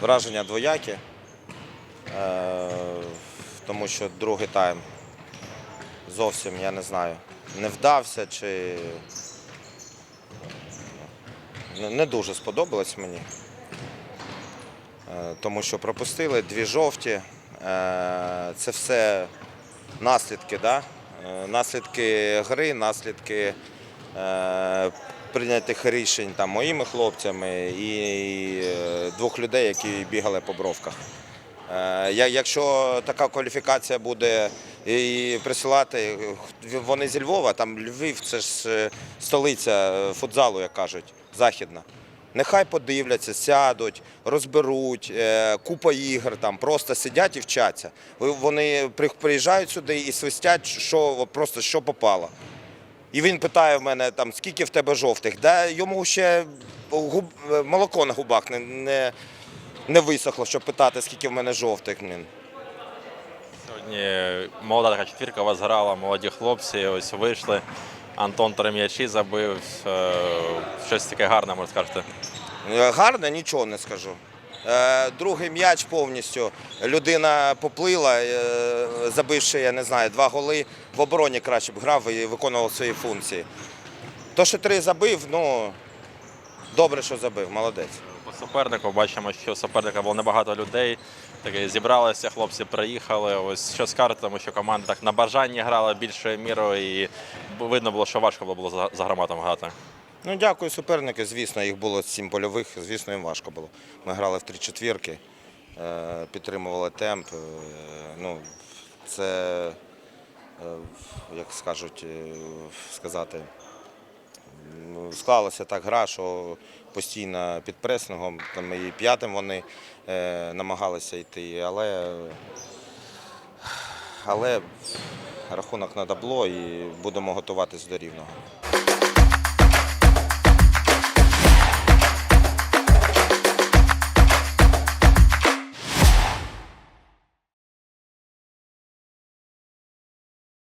Враження двоякі, е, тому що другий тайм зовсім, я не знаю, не вдався чи не- не дуже сподобалось мені. Е, Тому що пропустили дві жовті. Е, Це все наслідки, да? Наслідки гри, наслідки прийнятих рішень там, моїми хлопцями і е, двох людей, які бігали по бровках. Е, Якщо така кваліфікація буде і присилати, вони зі Львова, там Львів це ж е, столиця футзалу, як кажуть, західна. Нехай подивляться, сядуть, розберуть, купа ігор там, просто сидять і вчаться. Вони приїжджають сюди і свистять, що просто що попало. І він питає в мене, там, скільки в тебе жовтих. Да йому ще губ, молоко на губах не, не, не висохло, щоб питати, скільки в мене жовтих. Сьогодні молода така четвірка вас грала, молоді хлопці, ось вийшли. Антон три м'ячі забив. е, Щось таке гарне, можна сказати. Е, Гарно, нічого не скажу. Е, Другий м'яч повністю. Людина поплила, е, забивши, я не знаю, два голи. В обороні краще б грав і виконував свої функції. То, що три забив, ну добре, що забив, молодець. По супернику бачимо, що суперника було небагато людей. Таке зібралися, хлопці приїхали. Ось що скажете, тому що команда так на бажанні грала більшою мірою, і видно було, що важко було за- за громадом грати. Ну, дякую суперники. Звісно, їх було сім польових, звісно, їм важко було. Ми грали в три четвірки, е, підтримували темп. е, Ну, це, е, як скажуть, сказати, ну, склалася так гра, що постійно під пресингом, там і п'ятим вони намагалися йти, але, але рахунок на табло і будемо готуватись до рівного.